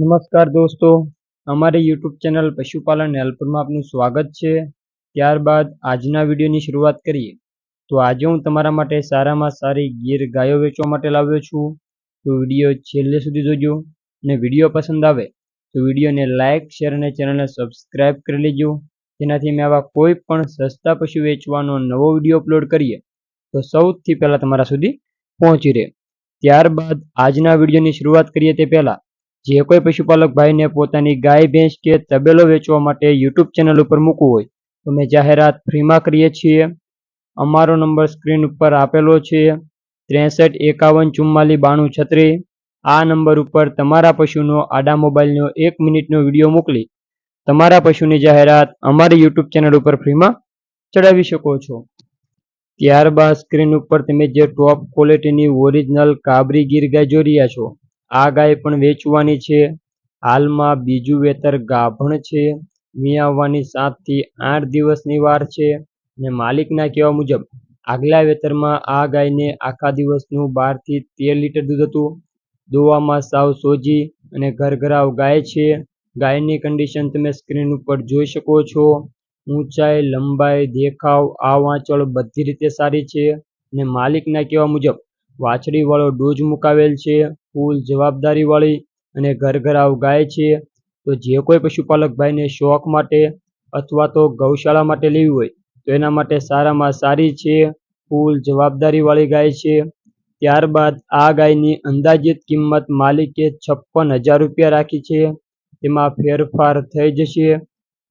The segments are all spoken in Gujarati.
નમસ્કાર દોસ્તો. અમારી યુટ્યુબ ચેનલ પશુપાલન હેલ્પરમાં આપનું સ્વાગત છે. ત્યારબાદ આજના વિડીયોની શરૂઆત કરીએ. તો આજે હું તમારા માટે સારામાં સારી ગીર ગાયો વેચવા માટે લાવ્યો છું. તો વીડિયો છેલ્લે સુધી જોજો અને વીડિયો પસંદ આવે તો વિડીયોને લાઇક શેર અને ચેનલને સબસ્ક્રાઇબ કરી લેજો. જેનાથી મેં આવા કોઈ પણ સસ્તા પશુ વેચવાનો નવો વીડિયો અપલોડ કરીએ તો સૌથી પહેલાં તમારા સુધી પહોંચી રહે. ત્યારબાદ આજના વિડીયોની શરૂઆત કરીએ તે પહેલાં જે કોઈ પશુપાલક ભાઈને પોતાની ગાય, ભેંસ કે તબેલો વેચવા માટે યુટ્યુબ ચેનલ ઉપર મૂકવું હોય, તો અમે જાહેરાત ફ્રીમાં કરીએ છીએ. અમારો નંબર સ્ક્રીન ઉપર આપેલો છે, ત્રેસઠ એકાવન ચુમ્માલીસ બાણું છત્રીસ. આ નંબર ઉપર તમારા પશુનો આડા મોબાઈલનો એક મિનિટનો વીડિયો મોકલી, તમારા પશુની જાહેરાત અમારી યુટ્યુબ ચેનલ ઉપર ફ્રીમાં ચડાવી શકો છો. ત્યારબાદ સ્ક્રીન ઉપર તમે જે ટોપ ક્વોલિટીની ઓરિજિનલ કાબરી ગીર ગાય જોઈ રહ્યા છો આ ગાય પણ વેચવાની છે. હાલમાં બીજું વેતર ગાભણ છે. મિયાવવાની સાતથી આઠ દિવસની વાર છે અને માલિકના કહેવા મુજબ આગલા વેતરમાં આ ગાયને આખા દિવસનું બારથી તેર લીટર દૂધ હતું. દોવામાં સાવ સોજી અને ઘરઘરાવ ગાય છે. ગાયની કન્ડિશન તમે સ્ક્રીન ઉપર જોઈ શકો છો. ઊંચાઈ, લંબાઈ, દેખાવ આ વાંચળ બધી રીતે સારી છે અને માલિકના કહેવા મુજબ વાછડીવાળો ડોઝ મુકાવેલ છે. ફૂલ જવાબદારીવાળી અને ઘરઘરાવ ગાય છે, તો જે કોઈ પશુપાલક ભાઈને શોખ માટે અથવા તો ગૌશાળા માટે લેવી હોય, તો એના માટે સારામાં સારી છે, ફૂલ જવાબદારીવાળી ગાય છે. ત્યારબાદ આ ગાયની અંદાજિત કિંમત માલિકે છપ્પન હજાર રૂપિયા રાખી છે, તેમાં ફેરફાર થઈ જશે.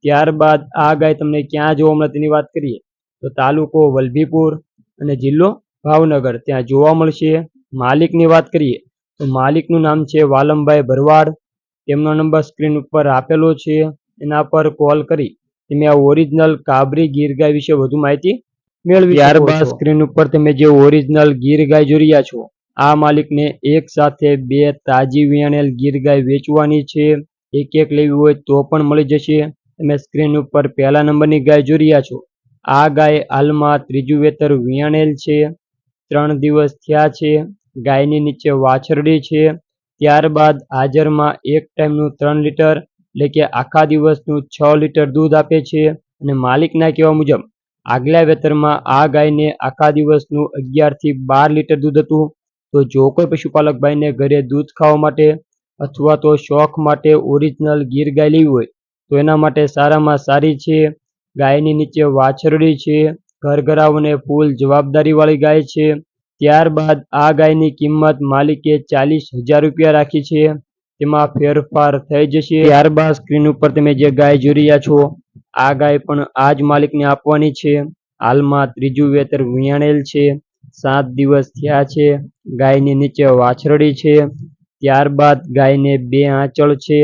ત્યારબાદ આ ગાય તમને ક્યાં જોવા મળે તેની વાત કરીએ, તો તાલુકો વલભીપુર અને જિલ્લો ભાવનગર, ત્યાં જોવા મળશે. માલિકની વાત કરીએ તો માલિકનું નામ છે વાલમભાઈ ભરવાડ. તેમનો નંબર સ્ક્રીન ઉપર આપેલો છે. એના પર કોલ કરી. તમે આ ઓરિજિનલ કાબરી ગીર ગાય વિશે વધુ માહિતી મેળવી ત્યારબાદ સ્ક્રીન ઉપર તમે જે ઓરિજિનલ ગીર ગાય જોઈ રહ્યા છો આ માલિકને એક સાથે બે તાજી વિયાણેલ ગીર ગાય વેચવાની છે. એક એક લેવી હોય તો પણ મળી જશે. તમે સ્ક્રીન ઉપર પહેલા નંબરની ગાય જોઈ રહ્યા છો. આ ગાય હાલમાં ત્રીજું વેતર વિયાણેલ છે. ત્રણ દિવસ થયા છે. ગાયની નીચે વાછરડી છે. ત્યારબાદ હાજરમાં એક ટાઈમનું ત્રણ લીટર, એટલે કે આખા દિવસનું છ લીટર દૂધ આપે છે. અને માલિકના કહેવા મુજબ, આગલા વેતરમાં આ ગાયને આખા દિવસનું અગિયારથી બાર લીટર દૂધ હતું. તો જો કોઈ પશુપાલક ભાઈને ઘરે દૂધ ખાવા માટે અથવા તો શોખ માટે ઓરિજિનલ ગીર ગાય લેવી હોય, તો એના માટે સારામાં સારી છે. ગાયની નીચે વાછરડી છે. ઘરઘરાઓને ફૂલ જવાબદારીવાળી ગાય છે. ત્યારબાદ આ ગાયની કિંમત માલિકે ચાલીસ હજાર રૂપિયા રાખી છે. તેમાં ફેરફાર થઈ જશે. ત્યારબાદ સ્ક્રીન ઉપર તમે જે ગાય જોઈ રહ્યા છો, આ ગાય પણ આ જ માલિકને આપવાની છે. હાલમાં ત્રીજું વેતર વિયાણેલ છે. સાત દિવસ થયા છે. ગાયની નીચે વાછરડી છે. ત્યારબાદ ગાયને બે આંચળ છે.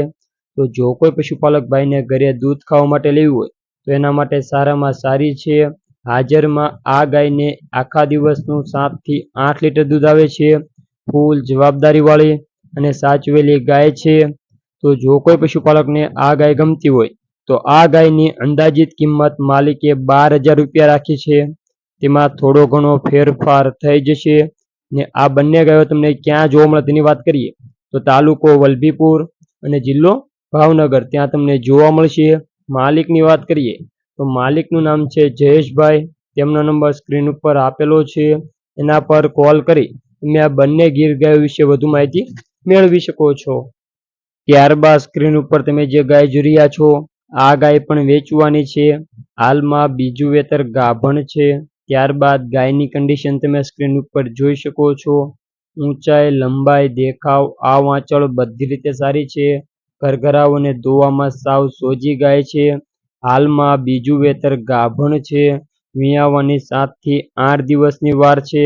તો જો કોઈ પશુપાલક ભાઈને ઘરે દૂધ ખાવા માટે લેવું હોય, તો એના માટે સારામાં સારી છે. હાજરમાં આ ગાયને આખા દિવસનું સાતથી આઠ લીટર દૂધ આવે છે. ફૂલ જવાબદારીવાળી અને સાચવેલી ગાય છે. તો જો કોઈ પશુપાલકને આ ગાય ગમતી હોય, તો આ ગાયની અંદાજિત કિંમત માલિકે બાર હજાર રૂપિયા રાખી છે. તેમાં થોડો ઘણો ફેરફાર થઈ જશે. ને આ બંને ગાયો તમને ક્યાં જોવા મળે તેની વાત કરીએ, તો તાલુકો વલભીપુર અને જિલ્લો ભાવનગર. ત્યાં તમને જોવા મળશે. માલિકની વાત કરીએ તો માલિકનું નામ છે જયેશભાઈ. તેમનો નંબર સ્ક્રીન ઉપર આપેલો છે. એના પર કોલ કરી તમે આ બંને ગીર ગાયો વિશે વધુ માહિતી મેળવી શકો છો. ત્યારબાદ સ્ક્રીન ઉપર તમે જે ગાય જોઈ રહ્યા છો, આ ગાય પણ વેચવાની છે. હાલમાં બીજું વેતર ગાભણ છે. ત્યારબાદ ગાયની કન્ડિશન તમે સ્ક્રીન ઉપર જોઈ શકો છો. ઊંચાઈ, લંબાઈ, દેખાવ આ વાંચળ બધી રીતે સારી છે. ઘરઘરાઓને ધોવામાં સાવ સોજી ગાય છે. હાલમાં બીજું વેતર ગાભણ છે. વિયાવાની સાતથી આઠ દિવસની વાર છે.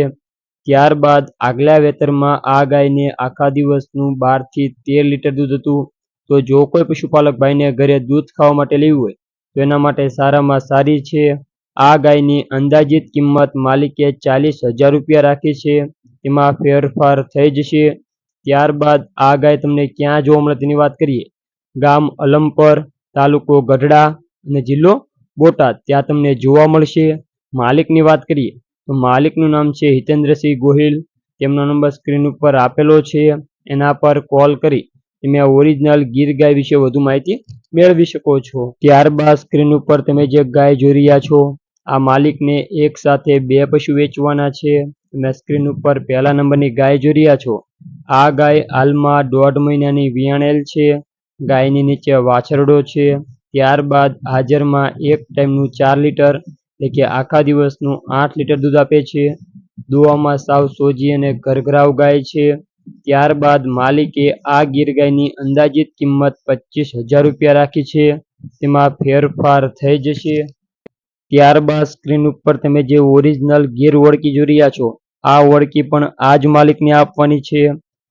ત્યારબાદ આગલા વેતરમાં આ ગાયને આખા દિવસનું બારથી તેર લીટર દૂધ હતું. તો જો કોઈ પશુપાલક ભાઈને ઘરે દૂધ ખાવા માટે લેવું હોય, તો એના માટે સારામાં સારી છે. આ ગાયની અંદાજિત કિંમત માલિકે ચાલીસ હજાર રૂપિયા રાખી છે. તેમાં ફેરફાર થઈ જશે. ત્યારબાદ આ ગાય તમને ક્યાં જોવા મળે તેની વાત કરીએ. ગામ અલમપર, તાલુકો ગઢડા. અને જિલ્લો બોટાદ. ત્યાં તમને જોવા મળશે માલિકની વાત કરીએ તો માલિકનું નામ છે હિતેન્દ્રસિંહ ગોહિલ. તેમનો નંબર સ્ક્રીન ઉપર આપેલો છે. એના પર કોલ કરી તમે ઓરિજિનલ ગીર ગાય વિશે વધુ માહિતી મેળવી શકો છો. ત્યારબાદ સ્ક્રીન ઉપર તમે જે ગાય જોઈ રહ્યા છો, આ માલિકને એક સાથે બે પશુ વેચવાના છે. તમે સ્ક્રીન ઉપર પહેલા નંબરની ગાય જોઈ રહ્યા છો. આ ગાય હાલમાં દોઢ મહિનાની વિયાણેલ છે. ગાયની નીચે વાછરડો છે. ત્યારબાદ હાજરમાં એક ટાઈમનું ચાર લીટર, એટલે કે આખા દિવસનું આઠ લીટર દૂધ આપે છે. દુવામાં સાવ સોજી અને ઘરઘરાવ ગાય છે. ત્યારબાદ માલિકે આ ગીર ગાયની અંદાજિત કિંમત પચીસ હજાર રૂપિયા રાખી છે. તેમાં ફેરફાર થઈ જશે. ત્યારબાદ સ્ક્રીન ઉપર તમે જે ઓરિજિનલ ગીર ઓળકી જોઈ રહ્યા છો, આ ઓળકી પણ આ જ માલિકને આપવાની છે.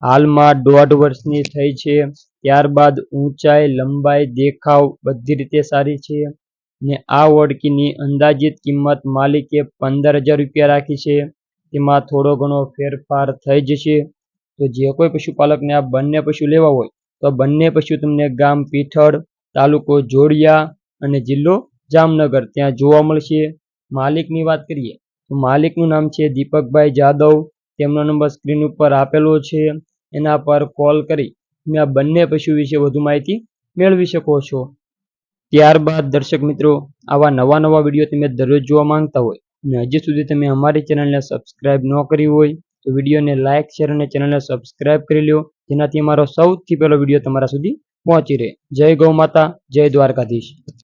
હાલમાં દોઢ વર્ષની થઈ છે. ત્યારબાદ ઊંચાઈ, લંબાઈ, દેખાવ બધી રીતે સારી છે ને આ ઓળકીની અંદાજિત કિંમત માલિકે પંદર હજાર રૂપિયા રાખી છે. તેમાં થોડો ઘણો ફેરફાર થઈ જશે. તો જે કોઈ પશુપાલકને આ બંને પશુ લેવા હોય, તો બંને પશુ તમને ગામ પીઠળ, તાલુકો જોડિયા અને જિલ્લો જામનગર ત્યાં જોવા મળશે. માલિકની વાત કરીએ, તો માલિકનું નામ છે દીપકભાઈ જાદવ. તેમનો નંબર સ્ક્રીન ઉપર આપેલો છે. એના પર કોલ કરી તમે આ બંને પશુ વિશે વધુ માહિતી મેળવી શકો છો. ત્યારબાદ દર્શક મિત્રો, આવા નવા નવા વીડિયો તમે દરરોજ જોવા માંગતા હોય અને હજી સુધી તમે અમારી ચેનલને સબસ્ક્રાઇબ ન કરી હોય, તો વિડીયોને લાઇક, શેર અને ચેનલને સબસ્ક્રાઇબ કરી લો જેનાથી અમારો સૌથી પહેલો વીડિયો તમારા સુધી પહોંચી રહે. જય ગૌ માતા, જય દ્વારકાધીશ.